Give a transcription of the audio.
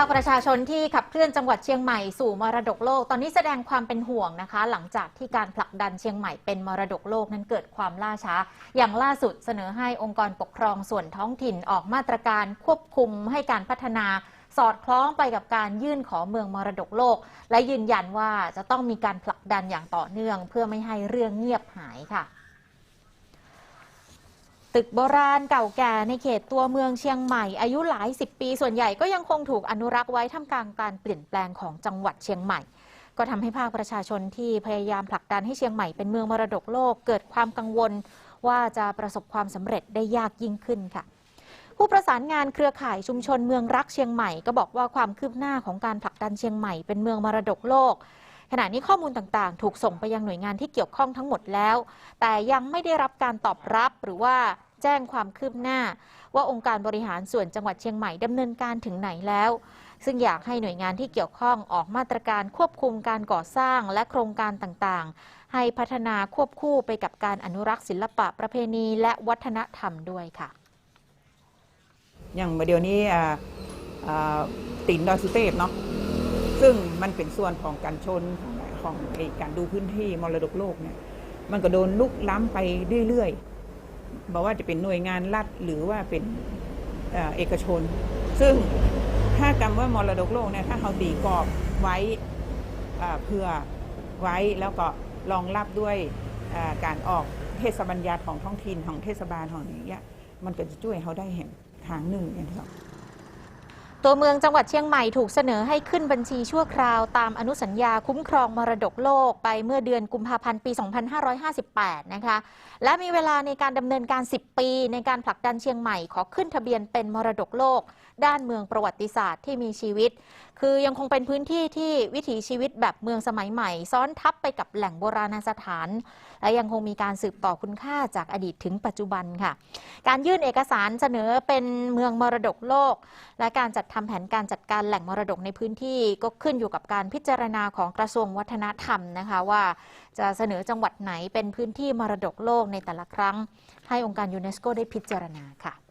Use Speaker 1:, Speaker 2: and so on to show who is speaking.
Speaker 1: ภาคประชาชนที่ขับเคลื่อนจังหวัดเชียงใหม่สู่มรดกโลก ตอนนี้แสดงความเป็นห่วงนะคะ หลังจากที่การผลักดันเชียงใหม่เป็นมรดกโลกนั้นเกิดความล่าช้า อย่างล่าสุดเสนอให้องค์กรปกครองส่วนท้องถิ่นออกมาตรการควบคุมให้การพัฒนา สอดคล้องไปกับการยื่นขอเมืองมรดกโลก และยืนยันว่าจะต้องมีการผลักดันอย่างต่อเนื่อง เพื่อไม่ให้เรื่องเงียบหายค่ะ ตึกโบราณเก่าแก่ในเขตตัวเมืองเชียงใหม่ อายุหลายสิบปี ส่วนใหญ่ก็ยังคงถูกอนุรักษ์ไว้ท่ามกลางการเปลี่ยนแปลงของจังหวัดเชียงใหม่ ก็ทำให้ภาคประชาชนที่พยายามผลักดันให้เชียงใหม่เป็นเมืองมรดกโลกเกิดความกังวล ว่าจะประสบความสำเร็จได้ยากยิ่งขึ้นค่ะ ผู้ประสานงานเครือข่ายชุมชนเมืองรักเชียงใหม่ ก็บอกว่าความคืบหน้าของการผลักดันเชียงใหม่เป็นเมืองมรดกโลกขณะนี้ข้อมูลต่างๆ ถูกส่งไปยังหน่วยงานที่เกี่ยวข้องทั้งหมดแล้ว แต่ยังไม่ได้รับการตอบรับหรือว่า แจ้งความคืบหน้า ว่าองค์การบริหารส่วนจังหวัดเชียงใหม่ดำเนินการถึงไหนแล้ว ซึ่งอยากให้หน่วยงานที่เกี่ยวข้องออกมาตรการควบคุมการก่อสร้างและโครงการต่างๆ ให้พัฒนาควบคู่ไปกับการอนุรักษ์ศิลปะประเพณีและวัฒนธรรมด้วยค่ะ
Speaker 2: อย่างเดี๋ยวนี้ตินดอยสุเทพเนาะซึ่งมันเป็นส่วนของการชนของของการดูพื้นที่มรดกโลกเนี่ยมันก็โดนลุกล้ำไปเรื่อยๆ บอกว่าจะเป็นหน่วยงานรัฐหรือว่าเป็นเอกชน ซึ่งถ้ากำว่ามรดกโลกเนี่ยถ้าเขาตีกรอบไว้เพื่อไว้แล้วก็รองรับด้วยการออกเทศบัญญัติของท้องถิ่นของเทศบาลของอย่างเงี้ยมันก็จะช่วยเขาได้เห็นทางหนึ่งอย่างที่สอง
Speaker 1: ตัวเมืองจังหวัดเชียงใหม่ถูกเสนอให้ขึ้นบัญชีชั่วคราวตามอนุสัญญาคุ้มครองมรดกโลกไปเมื่อเดือนกุมภาพันธ์ปี 2558 นะคะ และมีเวลาในการดำเนินการ 10 ปีในการผลักดันเชียงใหม่ขอขึ้นทะเบียนเป็นมรดกโลก ด้านเมืองประวัติศาสตร์ที่มีชีวิต คือยังคงเป็นพื้นที่ที่วิถีชีวิตแบบเมืองสมัยใหม่ ซ้อนทับไปกับแหล่งโบราณสถาน และยังคงมีการสืบต่อคุณค่าจากอดีตถึงปัจจุบันค่ะ การยื่นเอกสารเสนอเป็นเมืองมรดกโลก และการจัดทำแผนการจัดการแหล่งมรดกในพื้นที่ก็ขึ้นอยู่กับการพิจารณาของกระทรวงวัฒนธรรมนะคะว่า จะเสนอจังหวัดไหนเป็นพื้นที่มรดกโลกในแต่ละครั้ง ให้องค์การยูเนสโกได้พิจารณาค่ะ